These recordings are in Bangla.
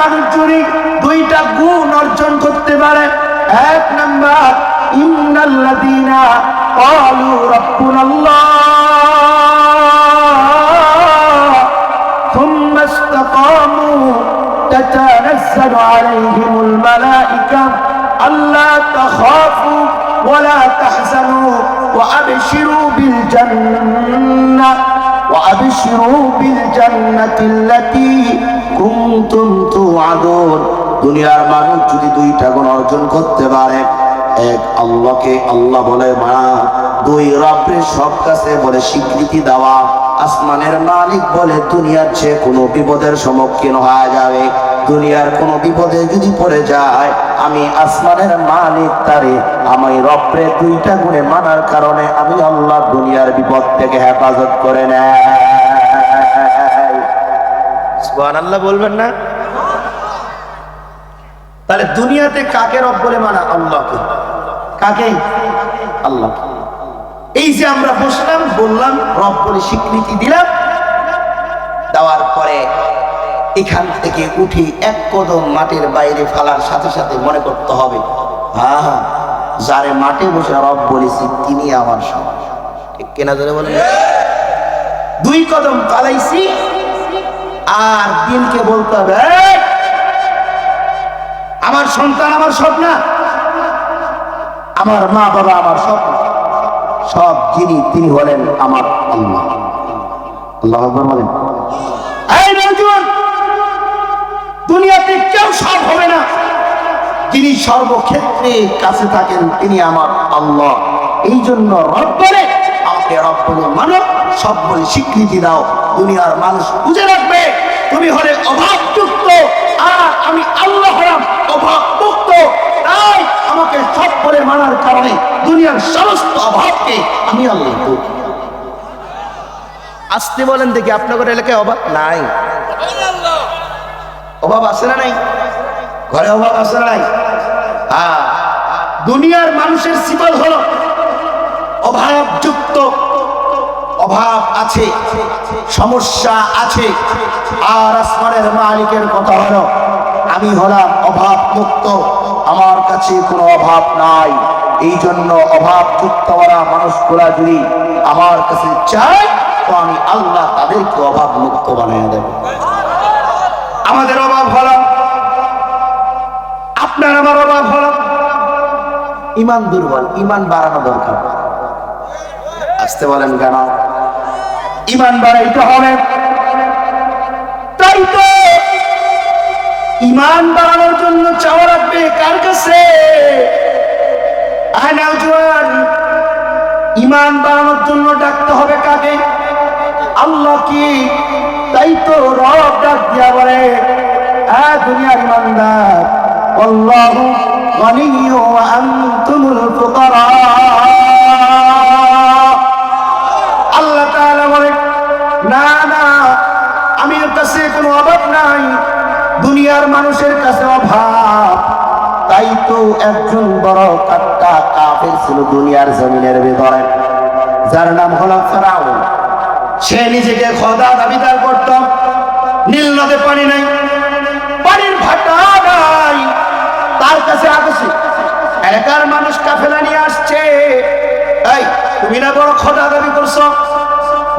মানুষ যদি দুইটা গুণ অর্জন করতে পারে এক নাম্বার ইন্নাল্লাযীনা ক্বালু রাব্বুনাল্লাহ ثم استقاموا تتنزل عليهم الملائكة ألا تخافوا ولا تحزنوا وأبشروا بالجنة وأبشروا بالجنة التي দুনিয়ার মানুষ যদি দুইটা গুণ অর্জন করতে পারে, এক আল্লাহকে আল্লাহ বলে দুই রবের সব কাছে বলে স্বীকৃতি দেওয়া, আসমানের মালিক বলে দুনিয়ার চেয়ে কোনো বিপদের সম্মুখীন হওয়া যাবে। দুনিয়ার কোনো বিপদে যদি পড়ে যায়, আমি আসমানের মালিক তারে, আমি রপ্রে দুইটা গুণে মানার কারণে আমি আল্লাহ দুনিয়ার বিপদ থেকে হেফাজত করে নেয়। আল্লাহ বলবেন না? তাহলে দুনিয়াতে কাকে রব বলে মানা? আল্লাহকে। কাকে? আল্লাহ এই যে আমরা বসলাম, বললাম, রব বলে স্বীকৃতি দিলাম, দেওয়ার পরে এখান থেকে উঠে এক কদম মাটির বাইরে ফেলার সাথে সাথে মনে করতে হবে হ্যাঁ যারে মাঠে বসে রব বলেছি, তিনি আমার সব ঠিক কেনা ধরে বলেন? দুই কদম পালাইছি আর দিনকে বলতে হবে আমার সন্তান আমার সব না আমার মা বাবা আমার সব সব যিনি তিনি হলেন আমার আল্লাহ। আল্লাহ বলেন এই নওজোয়ান, দুনিয়াতে কেউ সব হবে না। যিনি সর্বক্ষেত্রে কাছে থাকেন তিনি আমার আল্লাহ। এই জন্য রব বলে আমাকে রব বলে মানব সব বলে স্বীকৃতি দাও। দুনিয়ার মানুষ বুঝে রাখবে, তুমি হলে অভাবযুক্ত, আর আমি আল্লাহ হলাম অভাবমুক্ত। তাই আমাকে সব বলে মানার কারণে দুনিয়ার সমস্ত অভাবকে আমি আল্লাহ আসতে বলেন দেখি, আপনাদের এলাকায় অভাব নাই? অভাব আছে না নাই? ঘরে অভাব আছে না নাই? হ্যাঁ। দুনিয়ার মানুষের সিবল হলো অভাবযুক্ত অভাব আছে, সমস্যা আছে, আর আসমানের মালিকের কথা হলো আমি হলাম অভাব মুক্ত, আমার কাছে কোনো অভাব নাই। এই জন্য অভাব যুক্তওয়ালা মানুষগুলা যদি আমার কাছে চায়, তো আমি আল্লাহ তাদেরকে অভাব মুক্ত বানিয়ে দেব। আমাদের অভাব হলো, আপনার আমার অভাব হলো। ইমান দুর্বল, ইমান বাড়ানো দরকার। আসতে বলেন কেন? ইমান বাড়াইতে হবে। তাই তো ইমান বাড়ানোর জন্য চাওয়া রাখবে কার কাছে? ইমান বাড়ানোর জন্য ডাকতে হবে কাকে? আল্লাহ কি? তাই তো রব ডাক দিয়া বলে হ্যাঁ দুনিয়ার ইমানদার, আল্লাহু গনিয়্যু আনতুমুল ফুকারা। দুনিয়ার মানুষের কাছে অভাব। তাই তো একজন বড় কাট্টা কাফের ছিল দুনিয়ার জমিনের ভিতরে। যার নাম হলো ফেরাউন। সে নিজেকে খোদা দাবিদার করত। নীল নদে পানি নাই, পানির ভাটা নাই, তার কাছে আগছে এলাকার মানুষ কাফেলা নিয়ে আসছে। এই, তুমি না বড় খোদা দাবি করছ?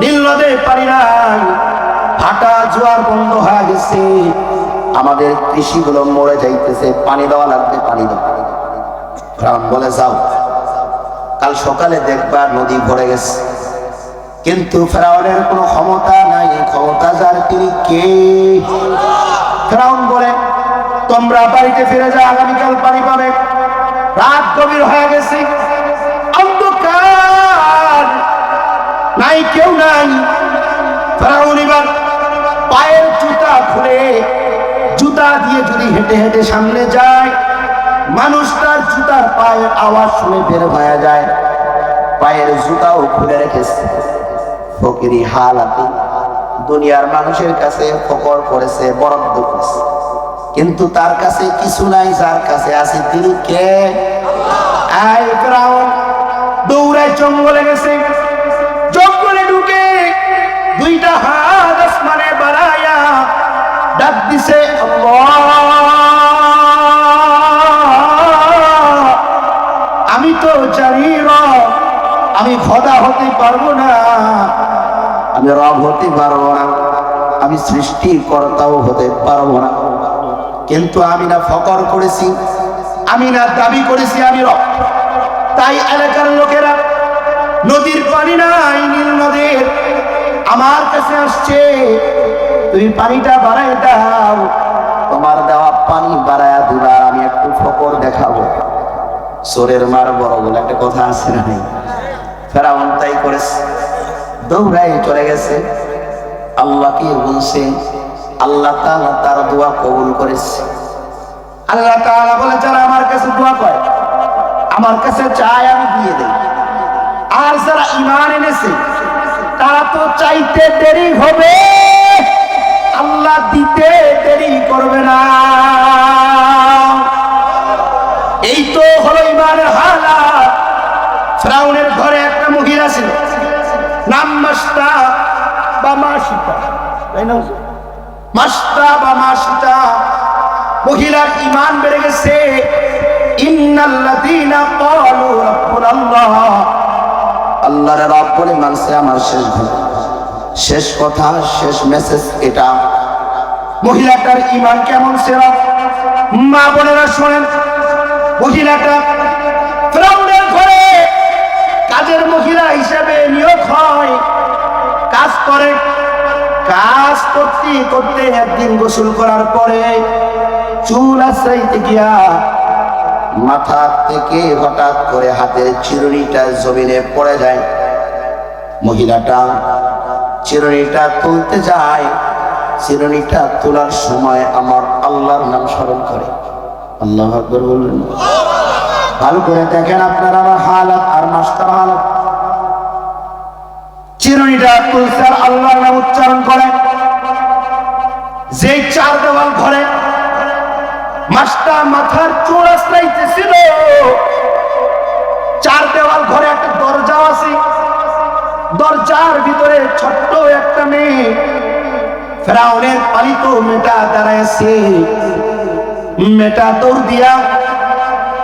নীল নদে পানি নাই, ভাটা জোয়ার বন্ধ হয়ে গেছে। আমাদের কৃষিগুলো মরে যাইতেছে, পানি দেওয়া লাগবে, পানি দাও ফেরাউন বলে, যাও। কাল সকালে দেখবা নদী ভরে গেছে। কিন্তু ফেরাউনের কোনো ক্ষমতা নাই, ক্ষমতা যার তিনি কে? ফেরাউন বলে, তোমরা বাড়িতে ফিরে যাও, আগামীকাল পানি পাবে। রাত গভীর হয়ে গেছে। অন্ধকার। নাই কেউ নাই। ফেরাউন এবার পায়ের জুতা খুলে জুতা দিয়ে যদি হেঁটে হেঁটে সামনে যায়, মানুষ তার জুতার পায়ের আওয়াজ শুনে বের হয়ে যায়। পায়ের জুতাও খুলে রেখেছে। ফকিরি হালাতে, দুনিয়ার মানুষের কাছে ফকর করেছে, বরাদ্দ করেছে। কিন্তু তার কাছে কিছু নাই, যার কাছে আছে তিনি কে? আয় দৌড়ায় জঙ্গলে গেছে। জঙ্গলে ঢুকে দুইটা হাত ডাক দিছে আমি তো জানি র আমি খদা হতে পারব না। আমি রব হতে পারব না, আমি সৃষ্টিকর্তাও হতে পারব না। কিন্তু আমি না ফকর করেছি, আমি না দাবি করেছি, আমি রব। তাই এলাকার লোকেরা নদীর পানি নাই, নীল নদীর, আমার কাছে আসছে তুমি পানিটা বাড়াই দাও। তোমার দেওয়া পানি বাড়ায় দিবার আমি একটু ফকর দেখাবো। সোরের মার বড় বলে একটা কথা আছে না নেই? ফেরাউন তাই করেছে। দৌড়াই চলে গেছে। আল্লাহকে বলছে, আল্লাহ তাআলা তার দোয়া কবুল করেছে। আল্লাহ তাআলা বলে, যারা আমার কাছে দোয়া করে, আমার কাছে চায় আমি দিয়ে দেই। আর যারা ইমান এনেছে, তারা তো চাইতে দেরি হবে। আল্লাহ দিতে দেরি করবে না। এই তো হলো ইমানের হালাত। ফ্রাউনের ঘরে একটা মহিলা ছিল, নাম মাস্তা বা মাসিতা। তাই না মাস্তা বা মাসিতা। মহিলার ইমান বেড়ে গেছে। আল্লাহর রব বলে মানছে আমার শেষ শেষ কথা, শেষ মেসেজ এটা। মহিলাটার ইমান কেমন সেরা? মা বোনেরা শোনেন, মহিলাটা ফ্রাউনের কাজের মহিলা হিসেবে নিয়োগ হয়, কাজ করে, কাজ করতে করতে একদিন গোসল করার পরে চুল আশ্রাইতে গিয়া মাথা থেকে হঠাৎ করে হাতের চিরুনিটা জমিনে পড়ে যায়। মহিলাটা চিরুনিটা তুলতে যায় চিরুনিটা তোলার সময় আমার আল্লাহর নাম স্মরণ করে। আল্লাহ আকবর বললেন। ভালো করে দেখেন আপনার আমার হালাত আর মাস্টার হালাত চিরুনিটা তুলছে আর আল্লাহর নাম উচ্চারণ করে। যে চার দেওয়াল ঘরে মাস্টা মাথার চুল আশ্রাইতেছিল চার দেওয়াল ঘরে একটা দরজা আছে। দরজার ভিতরে ছোট্ট একটা মেয়ে ফেরাউনের পালিত মেটা দাঁড়াইছে মেটা দৌড় দিয়া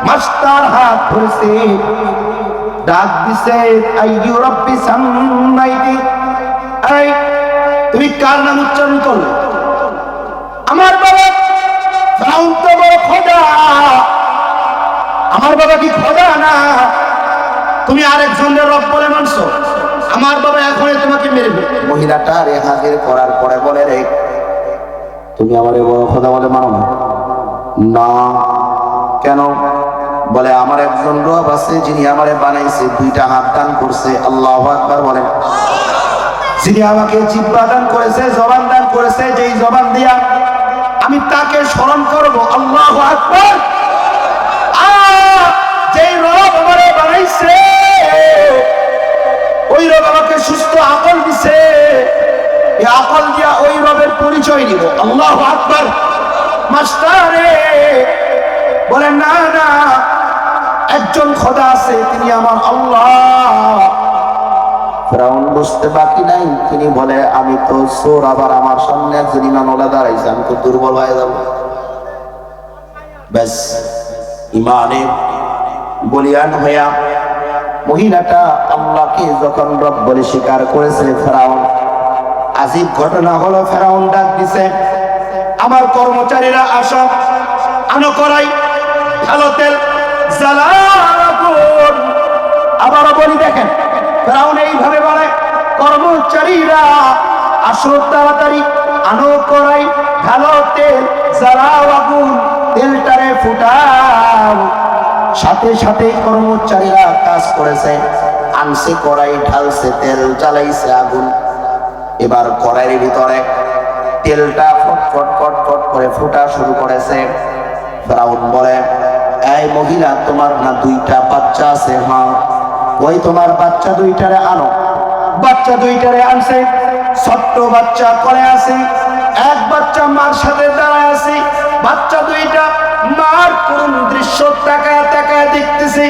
মাস্টার হাত ধরেছে। ডাক দিছে, আইয়ু রব্বি সাম্মাইতি এই, তুমি কার নাম উচ্চারণ করলে? আমার বাবা, ফেরাউন তো বড় খোদা। আমার বাবা কি খোদা না? তুমি আরেকজনের রব বলে মানছো? আমার বাবা এখনই তোমাকে মেরবে। মহিলাটা রে হাজির করার পরে বলে রে, তুমি আমার বড় খোদা বলে মানো না? না। কেন? বলে, আমার একজন রব আছে যিনি আমারে বানাইছে, দুইটা হাত দান করছে, আল্লাহ আকবার বলেন যিনি আমাকে জিব্বা দান করেছে, জবান দান করেছে, যেই জবান দিয়া আমি তাকে স্মরণ করব, আল্লাহ আকবার। যেই রব আমারে বানাইছে ওই রব আমাকে সুস্থ আকল দিছে। আকল দিয়া ওই রবের পরিচয় নিব আল্লাহ আকবার। মাস্টারে, বলে, না না, একজন খোদা আছে, তিনি আমার আল্লাহ। বুঝতে বাকি নাই। তিনি বলে, আমি তো চোর, আবার আমার সামনে একজন ইমাম ওলা দাঁড়াইছে, আমি তো দুর্বল হয়ে যাব। ব্যাস, ইমানে বলিয়ান হইয়া মহিলাটা আল্লাহকে যখন রব বলে স্বীকার করেছে, ফেরাউন, আজিব ঘটনা হলো, ফেরাউন ডাক দিছে, আমার কর্মচারীরা আসো, আনো করাই ভালো তেল আবারও বলি দেখেন, ফেরাউন এইভাবে বলে, কর্মচারীরা আসো তাড়াতাড়ি, আনো করাই ভালো তেল, জ্বালাও আগুন, তেলটারে ফুটাও। সাথে সাথে কর্মচারীরা কাজ করেছে। আনছে কড়াই, ঢালছে তেল, জ্বালাইছে আগুন। এবার কড়াইয়ের ভিতরে তেলটা ফটফট ফটফট করে ফুটা শুরু করেছে। ফেরাউন বলে, এই মহিলা, তোমার না দুইটা বাচ্চা আছে হ্যাঁ? ওই তোমার বাচ্চা দুইটারে আনো। বাচ্চা দুইটারে আনছে। ছোট্ট বাচ্চা করে আছে। এক বাচ্চা মার সাথে দাঁড়ায় আছে। বাচ্চা দুইটা মার কোন দৃশ্য তাকায় তাকায় দেখতেছি,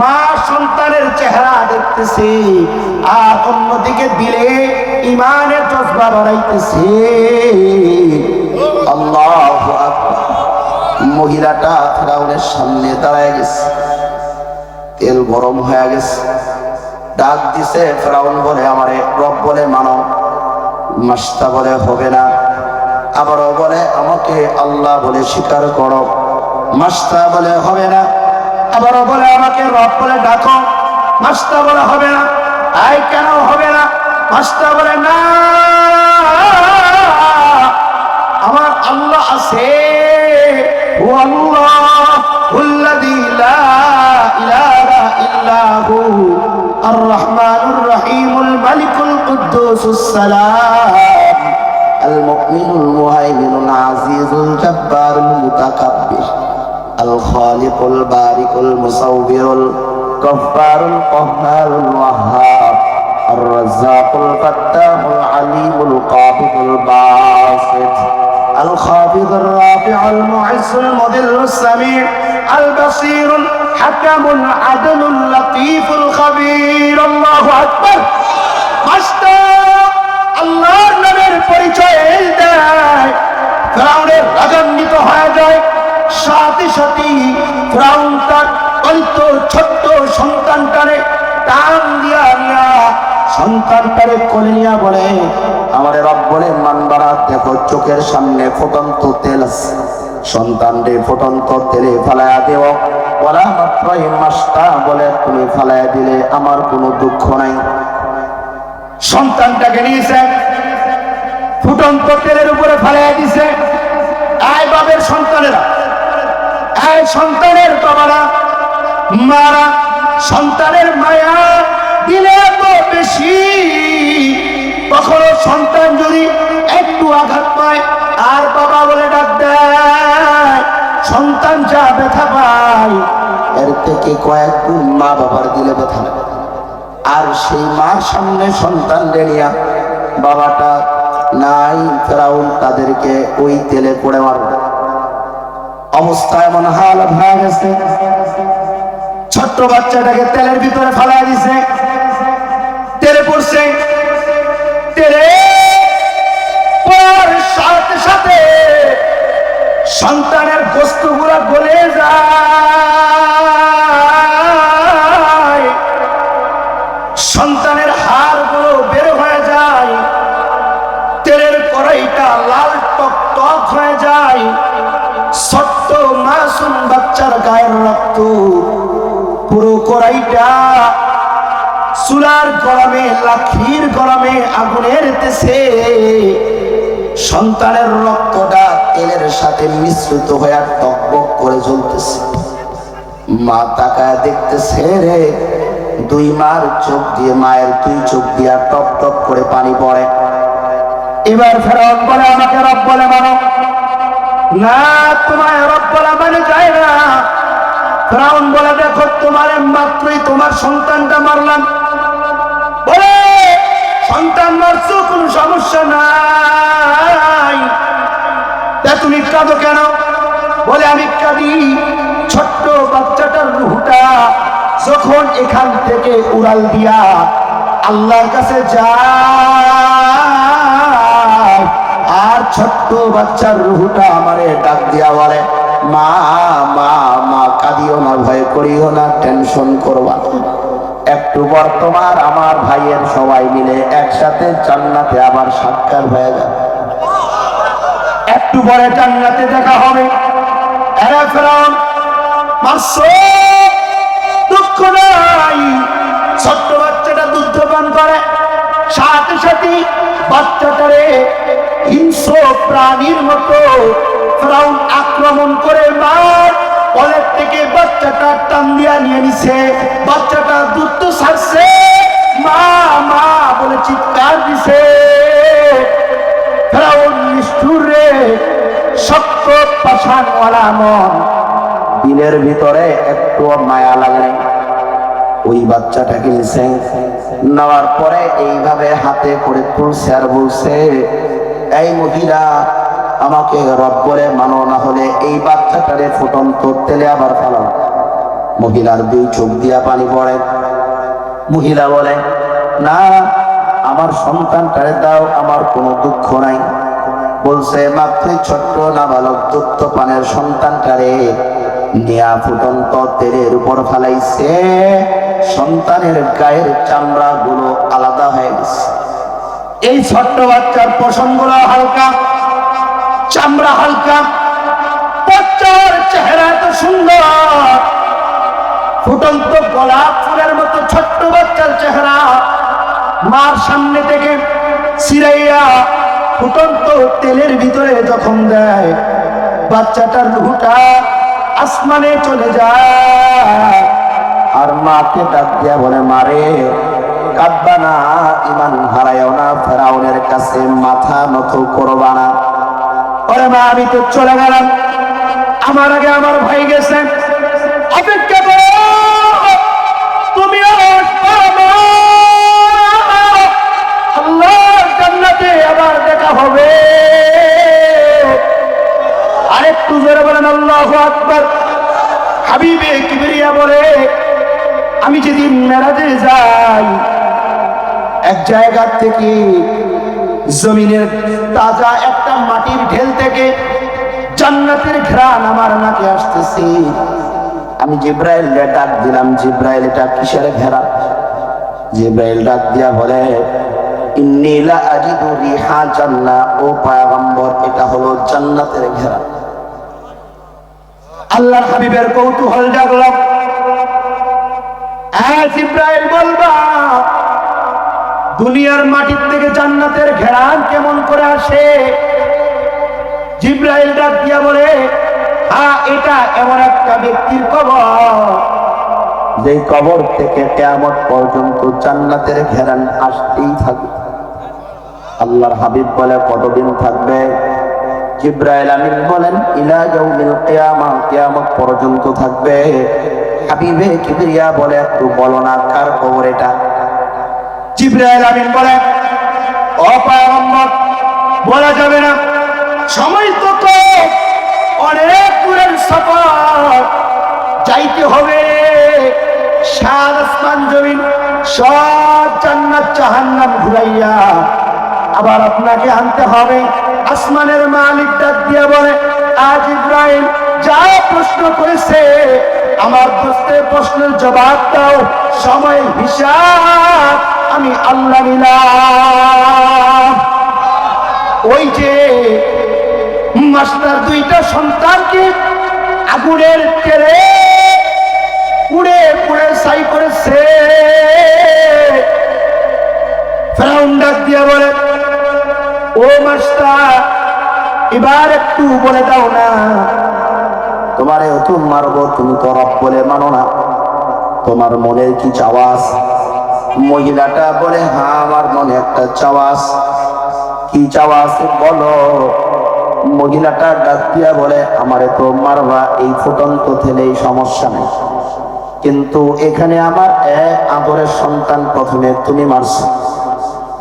মা সন্তানের চেহারা দেখতেছি, আর অন্যদিকে দিলে ইমানের জজবা বাড়াইতেছে আল্লাহ মহিলাটা ফেরাউনের সামনে দাঁড়ায় গেছে। তেল গরম হয়ে গেছে। ডাক দিছে, ফেরাউন বলে, আমারে রব বলে মানো মাস্তা বলে হবে না। আবারও বলে, আমাকে আল্লাহ বলে স্বীকার করো। মাস্তা বলে হবে না আবারও বলে আমাকে রব বলে ডাকো মাস্তা বলে হবে না আই কেন হবে না মাস্তা বলে না আমার আল্লাহ আছে ও আল্লাহ الذي لا إله إلا هو الرحمن الرحيم الملك القدوس السلام المؤمن المهيمن العزيز الجبار المتكبر الخالق البارك المصور الكفار القهار الوهاب الرزاق الفتاح العليم القابض الباسط الخافض الرافع المعز المذل السميع البصير الحكم العدل اللطيف الخبير الله اكبر মাস্টার আল্লাহর নামের পরিচয় এই দেয় ফেরাউনের রাগান্বিত হয়ে যায় সাথে সাথে ফেরাউন তার অন্ত ছোট্ট সন্তানটারে টান দিয়া নিয়া সন্তানটারে কোলে নিয়া বলে, আমার রব বলে, মানবারা, দেখো চোখের সামনে ফুটন্ত তেল সন্তান রে, ফুটন্ত তেলে ফালায়া দেও। বলা মাত্রই মাস্টা বলে, তুমি ফালায়া দিলে আমার কোনো দুঃখ নাই। সন্তানটাকে নিয়েছে, ফুটন্ত তেলের উপরে ফালাইয়া দিছে। আয় বাবের সন্তানেরা আয় সন্তানের বাবারা। মারা সন্তানের মায়া দিলে এত বেশি। কখনো সন্তান যদি একটু আঘাত পায়, আর বাবা বলে, ডাক দেয়, সন্তান যা ব্যথা পায়, এর থেকে কয়েক গুণ মা বাবার দিলে ব্যথা আর সেই মার সামনে সন্তান নিয়া বাবাটা নাই ফেরাউন তাদেরকে ওই তেলে পড়ে মারবে। অবস্থা এমন হালত হয়ে গেছে। ছোট্ট বাচ্চাটাকে তেলের ভিতরে ফালাই দিছে। তেলে পড়ছে। তেলে সাথে সাথে সন্তানের বস্তুগুলা গলে যায়। কড়াইটা চুলার গরমে, লাঠির গরমে আগুনের তেছে। সন্তানের রক্তটা তেলের সাথে মিশ্রিত হয়ে টকবক করে জ্বলতেছে। মা তাকায় দেখতেছে রে, দুই মার চোখ দিয়ে, মায়ের দুই চোখ দিয়ে টপ টপ করে পানি পড়ে। এবার ফেরত বলে, আমাকে রব বলে মানো। না, তোমায় ফেরাউন বলে, দেখো, তোমার মাত্রই তোমার সন্তানটা মারলাম। বলে, সন্তান মারছো, কোনো সমস্যা নাই। তুমি কাঁদো কেন? বলে, আমি কাঁদি, ছোট্ট বাচ্চাটার রুহটা যখন এখান থেকে উড়াল দিয়া আল্লাহর কাছে যায় আর ছোট্ট বাচ্চার রুহটা আমারে ডাক দিয়া বলে। মা মা মা, কাঁদিও না, ভয় করিও না টেনশন করবা। একটু বর্তমান আমার ভাইয়ের সবাই মিলে একসাথে জান্নাতে আবার সাক্ষাৎ হয়ে যাবে। একটু পরে জান্নাতে দেখা হবে। মারছো? দুঃখ নাই। ছোট্ট বাচ্চাটা দুধ পান করে। সাথে সাথে বাচ্চাটারে হিংস্র প্রাণীর মতো ফেরাউন আক্রমণ করে মার কলের থেকে বাচ্চাটা টান দিয়া নিয়ে নিছে। বাচ্চাটা দুধ তো মা মা বলে চিৎকার দিছে। ফেরাউন শক্ত পাষাণওয়ালা মন। দিলের ভিতরে একটু মায়া লাগে। ওই বাচ্চাটাকে নিছে। নেওয়ার পরে এইভাবে হাতে করে তুলছে আর বলছে, এই মহিলা আমাকে রব করে মানো না হলে এই বাচ্চাটারে ফুটন্ত তেলে আবার ফেলাও মহিলার দুই চোখ দিয়া পানি পড়ে। মহিলা বলে, না, আমার সন্তানটারে দাও, আমার কোনো দুঃখ নাই। বলছে মাত্রই ছোট্ট নাবালক দুধ পানের সন্তানটারে নিয়া ফুটন্ত তেলের উপর ফালাইছে। সন্তানের গায়ের চামড়া গুলো আলাদা হয়ে গেছে। এই ছোট্ট বাচ্চার পশমগুলো হালকা চামড়া হালকা বাচ্চার চেহারা এত সুন্দর। ফুটন্ত গোলাপ ফুলের মতো ছোট্ট বাচ্চার চেহারা। মার সামনে থেকে সিরাইয়া ফুটন্ত তেলের ভিতরে যখন দেয়। বাচ্চাটার রুহুটা আসমানে চলে যায়। আর মাকে ডাক দিয়া বলে, মারে, কাঁদবা না, ইমান হারায়ও না, ফেরাউনের কাছে মাথা নত করবা না। ওরে মা, আমি তো চলে গেলাম। আমার আগে আমার ভাই গেছে। অপেক্ষা করো। তুমি আল্লাহ জান্নাতে আবার দেখা হবে। আরেকটু জোরে বলেন, আল্লাহ আকবার। হাবিবে কিবরিয়া বলে, আমি যেদিন মেরাজে যাই, এক জায়গা থেকে জমিনের তাজা একটা মাটির ঢেল থেকে জান্নাতের ঘ্রাণ আমার নাকে আসতেছে। আমি জিব্রাইল ডাক দিলাম, জিব্রাইল, এটা কিসের ঘেরা? জিব্রাইল ডাক দিয়া বলে ইন্নিলা আজিদু রিহা জান্নাহ ও পয়গম্বর, এটা হলো জান্নাতের ঘেরা। আল্লাহর হাবিবের কৌতূহল জাগলাম হ্যাঁ জিব্রাইল, বলবা দুনিয়ার মাটির থেকে জান্নাতের ঘেরান কেমন করে আসে? জিব্রাইল ডাক দিয়া বলে হ্যাঁ এটা এমন একটা ব্যক্তির কবর। যে কবর থেকে কেয়ামত পর্যন্ত জান্নাতের ঘেরান আসতেই থাকবে। আল্লাহর হাবিব বলে, কতদিন থাকবে? জিব্রাইল আমিন বলেন, ইলা ইয়াউমিল কিয়ামা, কিয়ামত পর্যন্ত থাকবে। হাবিবে কিবরিয়া বলে, একটু বলো না, কার কবর এটা? জিব্রাইল আমিন বলে, ও পয়গম্বর, বলা যাবে না, সময় তো অনেক দূরের সফর, যাইতে হবে। সাত আসমান জমিন, সব জান্নাত জাহান্নাম ঘুরাইয়া, আবার আপনাকে আনতে হবে। আসমানের মালিক ডাক দিয়া বলে আজ ইব্রাহিম যা প্রশ্ন করেছে, আমার দোস্তের প্রশ্নের জবাব দাও। সময় হিসাব আমি আল্লাহ ওই যে মাস্টার দুইটা সন্তানকে আগুনের তেরে পুড়ে পুড়ে সাই করেছে। বলে, ও মাস্টার, এবার একটু বলে দাও না। তোমারে অত মারবো, তুমি তো রব বলে মানো না। তোমার মনের কি চাওয়াস মহিলাটা বলে হ্যাঁ আমার মনে একটা চাওয়াস কি চাওয়াস বলো? মহিলাটা ডাক দিয়া বলে, আমার তো মারবা, এই ফুটন্ত থেলে এই সমস্যা নেই। কিন্তু এখানে আমার এক আদরের সন্তান প্রথমে তুমি মারছো।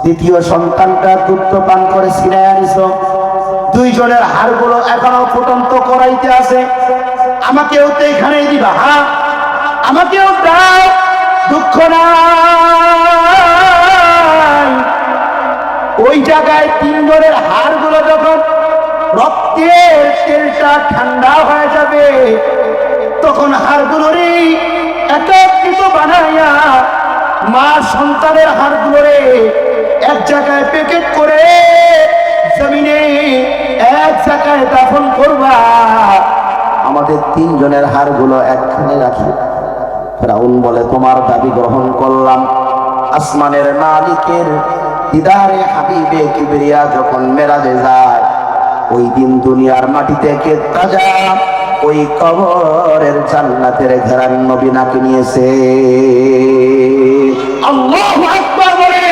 দ্বিতীয় সন্তানটা দুধ পান করে সিনায় আনিস দুইজনের হাড়গুলো এখনও ফুটন্ত করাইতে আছে। আমাকেও তো এখানেই দিবা হ্যাঁ আমাকেও দাও। দুঃখ নাই। ওই জায়গায় তিনজনের হাড়গুলো যখন রক্তের তেলটা ঠান্ডা হয়ে যাবে, তখন হাড়গুলোরে একত্রিত বানাইয়া মা সন্তানের হাড়গুলোরে এক জায়গায় প্যাকেট করে জমিনে এক জায়গায় দাফন করবা। আমাদের তিনজনের হাড়গুলো একখানে রাখি ফেরাউন বলে, তোমার দাবি গ্রহণ করলাম। আসমানের মালিকের দিদারে হাবিবে কিবরিয়া যখন মেরাজে যায়, ওই দিন দুনিয়ার মাটিতে কে তাজা ওই কবরের জান্নাতের ঘেরান নবী নাকি নিয়েছে। আল্লাহ আকবার বলে,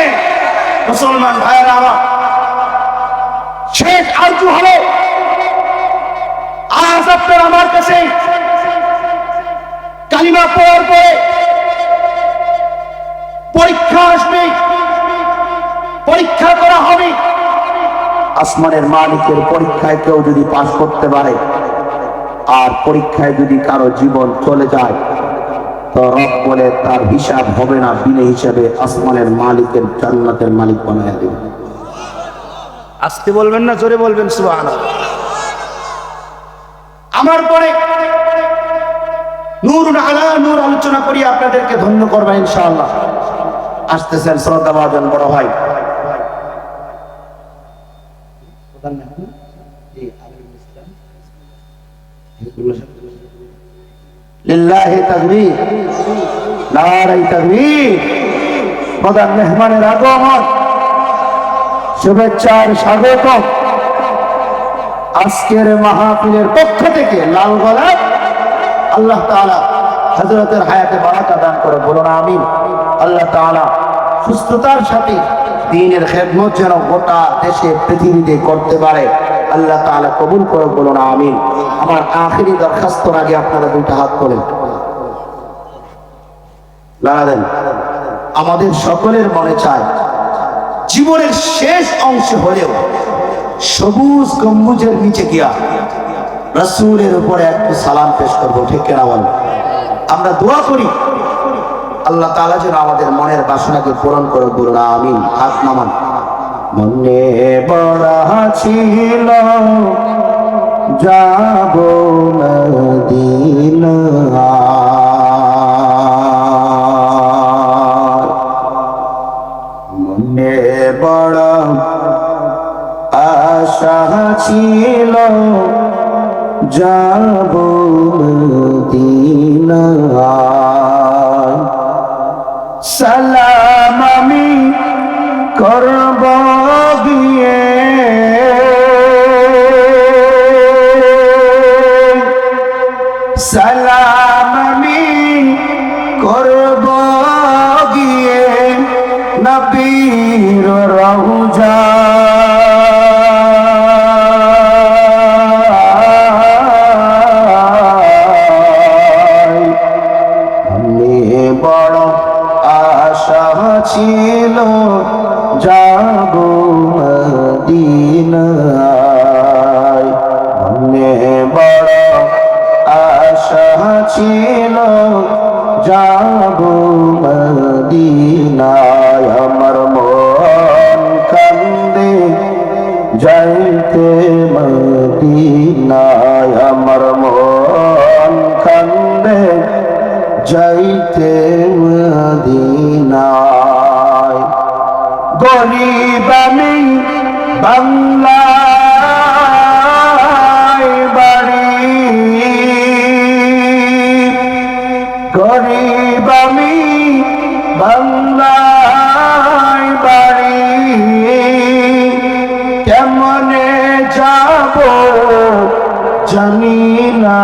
মুসলমান ভাইয়েরা আমার, শেষ আরজু হলো আজ আপনার আমার কাছে কালিমা পড়ার পরে পরীক্ষা আসবে। পরীক্ষা করা হবে। আসমানের মালিকের পরীক্ষায় কেউ যদি পাশ করতে পারে, আর পরীক্ষায় যদি কারও জীবন চলে যায়, তো রব বলে তার হিসাব হবে না বিনে হিসাবে আসমানের মালিকের জান্নাতের মালিক বানায় দেবে। আসতে বলবেন না, জোরে বলবেন সুবাহ আমার পরে নূর আলা নূর আলোচনা করি, আপনাদেরকে ধন্য করব আসতেছেন শ্রদ্ধা ভাজন বড় ভাই। মেহমানের শুভেচ্ছার স্বাগত আজকের মাহফিলের পক্ষ থেকে লাল গোলাপ আল্লাহ তাআলা হযরতের হায়াতে বারাকা দান করে বলুন আমিন। আল্লাহ তাআলা সুস্থতার সাথে দিনের খেদমত যেন গোটা দেশে, পৃথিবীতে করতে পারে। আল্লাহ তাআলা কবুল করে বলুন আমিন। আমার আখিরি দরখাস্তর আগে আপনারা দুইটা হাত তোলেন। লাগালেন আমাদের সকলের মনে চায়, জীবনের শেষ অংশ হলেও সবুজ গম্বুজের নিচে গিয়া রসুলের উপরে একটু সালাম পেশ করব, ঠিক কেনা বল? আমরা দোয়া করি। আল্লাহ তাআলা যেন আমাদের মনের বাসনাকে পূরণ করে বলুন আমিন, হাত নামান। মনে বড়া ছিল, যাব মদিনা। মনে বড় আশা ছিল যাব সালাম আমি করব গিয়ে জানি না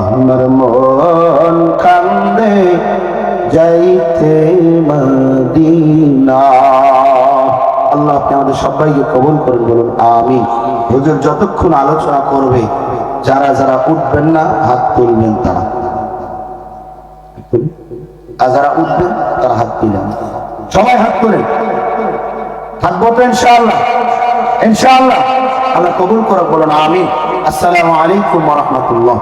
আমার মন কান্দে যাইতে মদিনা। আল্লাহ আপনি আমাদের সবাইকে কবুল করেন, বলুন আমি হুজুর যতক্ষণ আলোচনা করবে, যারা যারা উঠবেন না, হাত তুলবেন তারা। আর যারা উঠবেন, তারা হাত তুলেন সবাই হাত তোলেন। থাকব তো ইনশাআল্লাহ। ইনশাআল্লাহ। আল্লাহ কবুল করে বলুন আমি আসসালামু আলাইকুম ওয়া রাহমাতুল্লাহ।